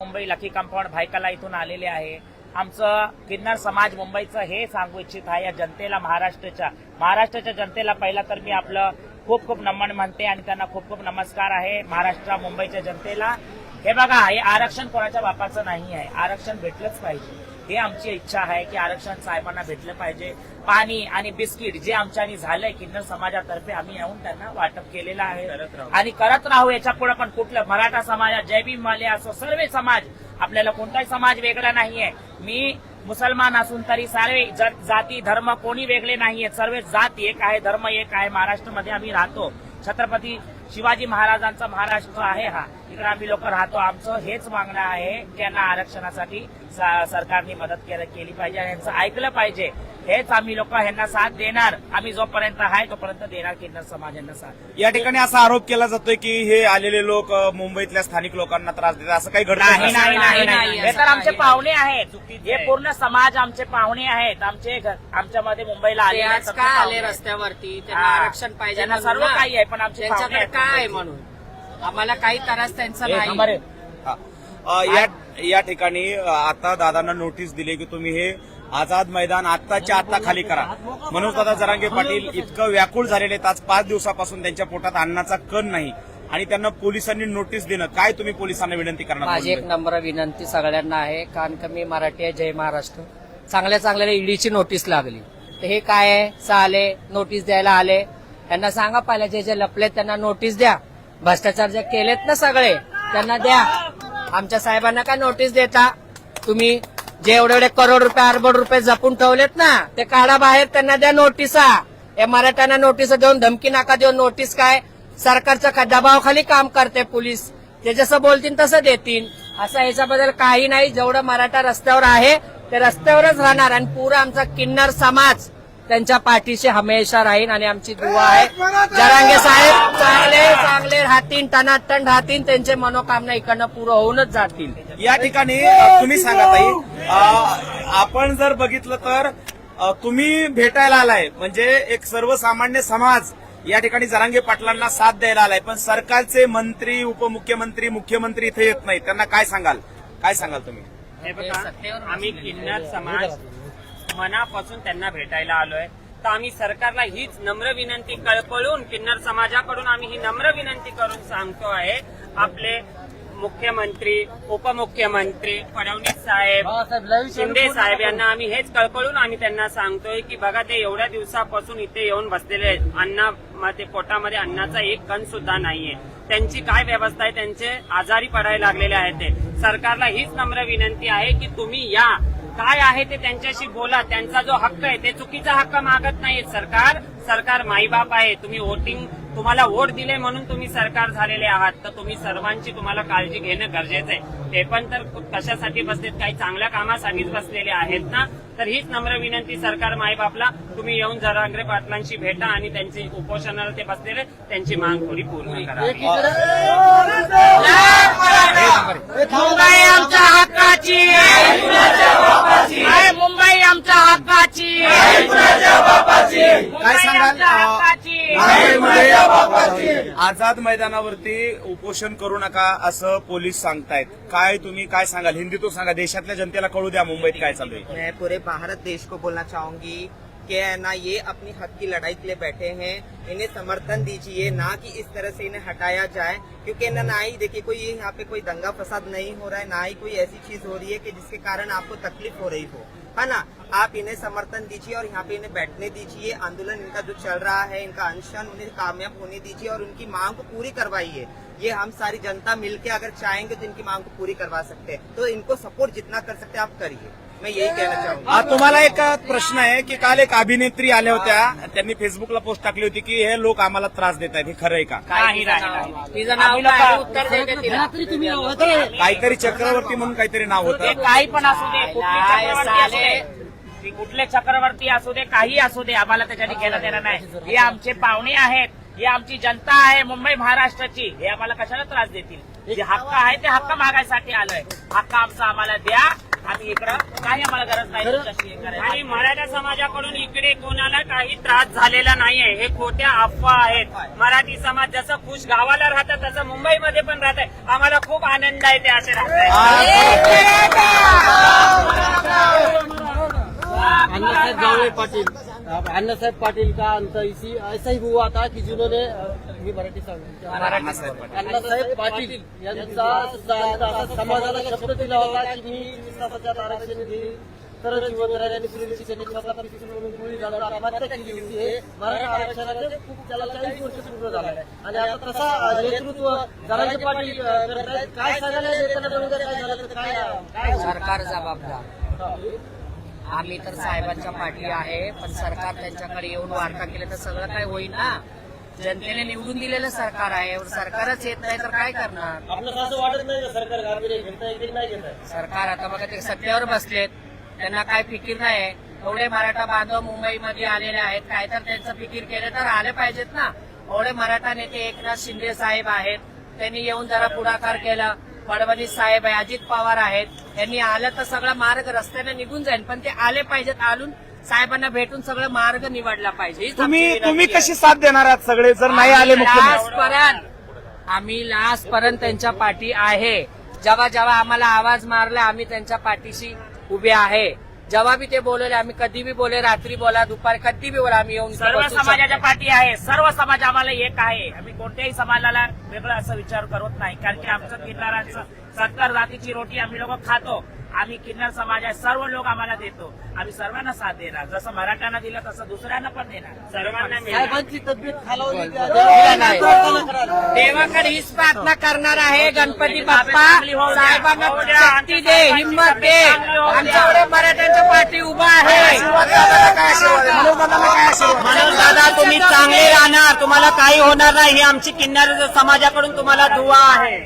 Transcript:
Mumbai lucky compound भायकाला इथून आलेले आहे. आमचं किन्नर समाज मुंबईचं हे सांगू इच्छित आहे या जनतेला महाराष्ट्राच्या महाराष्ट्राच्या जनतेला पहिला तर मी आपलं खूप खूप नमन म्हणते आणि त्यांना खूप खूप नमस्कार आहे महाराष्ट्र मुंबईच्या जनतेला. हे बघा हे आरक्षण कोणाच्या बापाचं नाही आहे. आरक्षण भेटलंच पाहिजे. हे आमची इच्छा आहे की आरक्षण साहेबांना भेटलं पाहिजे. पाणी आणि बिस्किट जे आमच्यानी झालंय किन्नर समाजातर्फे आम्ही येऊन त्यांना वाटप केलेलं आहे. आणि करत राहू याच्यापुढे पण कुठलं? मराठा समाज जय भीम वाले असो सर्व समाज. आपल्याला कोणताही समाज वेगळा नाहीये. मी मुसलमान असून तरी सर्व जाती धर्म कोणी वेगळे नाहीये सर्व जात एक आहे धर्म एक आहे. महाराष्ट्रामध्ये आम्ही राहतो. छत्रपती शिवाजी महाराजांचा महाराष्ट्र आहे हा इकडे आम्ही लोक राहतो. आमचं हेच मागणं आहे त्यांना आरक्षणासाठी सा- सरकारने मदत केलं- केली पाहिजे आणि यांचं ऐकलं पाहिजे. हेच आम्ही लोक ह्यांना साथ देणार. आम्ही जोपर्यंत आहे तोपर्यंत देणार किन्नर समाज यांना साथ. या ठिकाणी असा आरोप केला जातोय की हे आलेले लोक मुंबईतल्या स्थानिक लोकांना त्रास देतात. असं काही घडत नाही नाही नाही नाही हे तर आमचे नाही. पाहुणे आहेत. हे पूर्ण समाज आमचे पाहुणे आहेत. आमचे आमच्यामध्ये मुंबईला आज सगळे का आले. रस्त्यावरती? त्यांना. आरक्षण पाहिजे म्हणून सर्व ना. काही आहे, पण आमचे त्यांच्याकडे पाहुणे काय. म्हणून? आम्हाला काही त्रास त्यांचा नाही. या या ठिकाणी आता दादांना नोटीस दिली की तुम्ही हे आझाद मैदान आत्ताच्या आत्ता खाली करा. मनोज दादा जरांगे पाटील इतकं व्याकुळ झालेले आहेत. आज पाच दिवसापासून त्यांच्या पोटात अन्नाचा कण नाही आणि त्यांना पोलिसांनी नोटीस देणं. काय तुम्ही पोलिसांना विनंती करणार माझी एक नम्र विनंती सगळ्यांना आहे. कारण का मी मराठी आहे जय महाराष्ट्र. चांगल्या चांगल्या ईडीची नोटीस लागली. तर हे काय आहे? चाले नोटीस द्यायला आले. त्यांना सांगा पहिल्या जे जे लपले त्यांना नोटीस द्या. भ्रष्टाचार जे केलेत ना सगळे त्यांना द्या. आमच्या साहेबांना काय नोटीस देता? तुम्ही जे एवढे एवढे करोड रुपये अरबड रुपये जपून ठेवलेत ना ते काढा बाहेर त्यांना द्या नोटिसा या मराठ्यांना नोटीस देऊन धमकी नाका देऊन नोटीस काय? सरकारच्या दबावाखाली काम करते पोलीस. ते जसं बोलतील तसं देतील. असं याच्याबद्दल काही नाही. जेवढं मराठा रस्त्यावर आहे ते रस्त्यावरच राहणार. आणि पुरा आमचा किन्नर समाज त्यांच्या पाठीशी हमेशा राहील आणि आमची दुवा आहे. जरांगे साहेब चांगले चांगले राहतील टनाटण राहतील त्यांचे मनोकामना इकडनं पुरं होऊनच जातील. या ठिकाणी तुम्ही सांगा ताई आपण जर बघितलं तर तुम्ही भेटायला आलाय म्हणजे एक सर्वसामान्य समाज या ठिकाणी जरांगे पाटलांना साथ द्यायला आलाय पण सरकारचे मंत्री उपमुख्यमंत्री मुख्यमंत्री इथे येत नाही त्यांना काय सांगाल? काय सांगाल तुम्ही? आम्ही किन्नर समाज मनापासून त्यांना भेटायला आलोय. तर आम्ही सरकारला हीच नम्र विनंती कळकळून किन्नर समाजाकडून आम्ही ही नम्र विनंती करून सांगतो आहे. आपले मुख्यमंत्री उपमुख्यमंत्री फडणवीस साहेब शिंदे साहेब यांना आम्ही हेच कळकळून आम्ही त्यांना सांगतोय की बघा ते एवढ्या दिवसापासून इथे येऊन बसलेले आहेत. अन्ना मध्ये पोटामध्ये अन्नाचा एक कण सुद्धा नाहीये. त्यांची काय व्यवस्था आहे? त्यांचे आजारी पडायला लागलेले आहेत ते. सरकारला हीच नम्र विनंती आहे की तुम्ही या. काय आहे ते त्यांच्याशी बोला त्यांचा जो हक्क आहे ते चुकीचा हक्क मागत नाही सरकार सरकार माईबाप आहे. तुम्ही वोटिंग तुम्हाला वोट दिले म्हणून तुम्ही सरकार झालेले आहात. तर तुम्ही सर्वांची तुम्हाला काळजी घेणं गरजेचं आहे. ते पण तर कशासाठी बसलेत? काही चांगल्या कामासाठीच बसलेले आहेत ना? तर हीच नम्र विनंती सरकार माईबापला. तुम्ही येऊन जरांगरे पाटलांशी भेटा आणि त्यांची उपोषणाला ते बसलेले त्यांची माग थोडी पूर्ण करा. आमच्या हक्काची काय सांगाल? अ, आझाद मैदानावरती उपोषण करू नका असं पोलीस सांगतायत. काय तुम्ही काय सांगाल? हिंदीतून सांगा. देशातल्या जनतेला कळू द्या मुंबईत काय चालू आहे मैं पूरे भारत देश को बोलना चाहूंगी कि है ना ये अपनी हक की लड़ाई के लिए बैठे हैं। इन्हें समर्थन दीजिए ना कि इस तरह से इन्हें हटाया जाए। क्योंकि ना ना ही देखिए कोई यहाँ पे कोई दंगा फसाद नहीं हो रहा है ना ही कोई ऐसी चीज हो रही है कि जिसके कारण आपको तकलीफ हो रही हो। है ना? आप इन्हें समर्थन दीजिए और यहाँ पे इन्हें बैठने दीजिए। आंदोलन इनका जो चल रहा है, इनका अनशन, उन्हें कामयाब होने दीजिए और उनकी मांग को पूरी करवाइए। ये हम सारी जनता मिलके अगर चाहेंगे तो इनकी मांग को पूरी करवा सकते हैं। तो इनको सपोर्ट जितना कर सकते हैं, आप करिए। मैं यही कहना चाहूंगा। हा तुम्हाला एक प्रश्न आहे की काल एक अभिनेत्री आल्या होत्या त्यांनी फेसबुकला पोस्ट टाकली होती की हे लोक आम्हाला त्रास देत आहेत हे खरं आहे का? नाही नाही नाही. तिचं नाव आम्ही काय? लोकं- उत्तर तिला. काहीतरी चक्रवर्ती म्हणून काहीतरी नाव ते होतं काही पण असू दे कुठली चक्रवर्ती असू. दे. ती कुठले चक्रवर्ती असू दे काही असू दे आम्हाला त्याच्याने घेणं देणं नाही. हे आमचे पाहुणे आहेत ही आमची जनता आहे मुंबई महाराष्ट्राची. हे आम्हाला कशाला त्रास देतील? जे हक्क आहे ते हक्क मागायसाठी आलोय. हक्क आमचा आम्हाला द्या. आम्ही इकडं. काही आम्हाला गरज नाही. आणि मराठा समाजाकडून इकडे कोणाला काही त्रास झालेला नाहीये. हे खोट्या अफवा आहेत. मराठी समाज जसं खुश गावाला राहतं तसं मुंबईमध्ये पण राहत आहे आम्हाला खूप आनंद आहे ते असे राहत पाटिल. अन्नासाहेब पाटिल का अंत इसी ऐसा ही हुआ था की जिन्होंने मी मराठी सांगतो अण्णासाहेब पाटील. यांचा असा समाजाला शब्द दिला होता की मी विकासाच्या आरक्षण देईल तर आणि त्यांनी म्हणून केली होती हे मराठा आरक्षणाचे खूप त्याला चाळीस वर्ष पूर्ण झालं. आहे आणि आता तसा नेतृत्व जरांगे पाटील अं, करतायत. काय सांगायला नेत्यांना बरोबर काय झालं तर काय काय सरकार जबाबदार. आम्ही तर साहेबांच्या पाठी आहे पण सरकार त्यांच्याकडे येऊन वार्ता केली तर सगळं काय होईल ना जनतेने निवडून दिलेलं सरकार आहे सरकारच येत नाही तर काय करणार? आपलं असं वाटत नाही का सरकार गांभीर्य की नाही आता बघा ते सत्तेवर बसलेत. त्यांना काय फिकीर नाही एवढे मराठा बांधव मुंबईमध्ये आलेले आहेत. काय तर त्यांचं फिकीर केलं तर आले पाहिजेत ना. एवढे मराठा नेते एकनाथ शिंदे साहेब आहेत. त्यांनी येऊन जरा पुढाकार केला. फडणवीस साहेब आहे अजित पवार आहेत. त्यांनी आलं तर सगळा मार्ग रस्त्याने निघून जाईल पण ते आले पाहिजेत. आलून साहेबांना भेटून सगळं मार्ग निवडला पाहिजे. तुम्ही तुम्ही. कशी साथ देणार आहात सगळे? जर नाही आले मुख्यमंत्री लास्टपर्यंत आम्ही लास्टपर्यंत त्यांच्या पाठी आहे. जेव्हा जेव्हा आम्हाला आवाज मारला आम्ही त्यांच्या पाठीशी उभे आहे. जेव्हा बी ते बोलले आम्ही कधी बी बोले रात्री बोला दुपारी कधी बी बोला आम्ही येऊन सर्व समाजाच्या. पाठी आहे. सर्व समाज आम्हाला एक आहे. आम्ही कोणत्याही समाजाला वेगळा असा विचार करत नाही. कारण की आमचं किन्नरांचं सत्तर जातीची रोटी आम्ही लोक खातो. आम्ही किन्नर समाज आहे सर्व लोक आम्हाला देतो. आम्ही सर्वांना साथ देणार. जसं मराठ्यांना दिलं तसं दुसऱ्यांना पण देणार. सर्वांना दिला नाही. देवाकडे हीच प्रार्थना करणार आहे गणपती बाप्पा. साहेबांना शक्ती दे हिंमत दे. आमच्या एवढे मराठ्यांच्या पाठी उभा आहे. म्हणून दादा तुम्ही चांगले राहणार. तुम्हाला काही होणार नाही. ही आमची किन्नर समाजाकडून तुम्हाला दुवा आहे.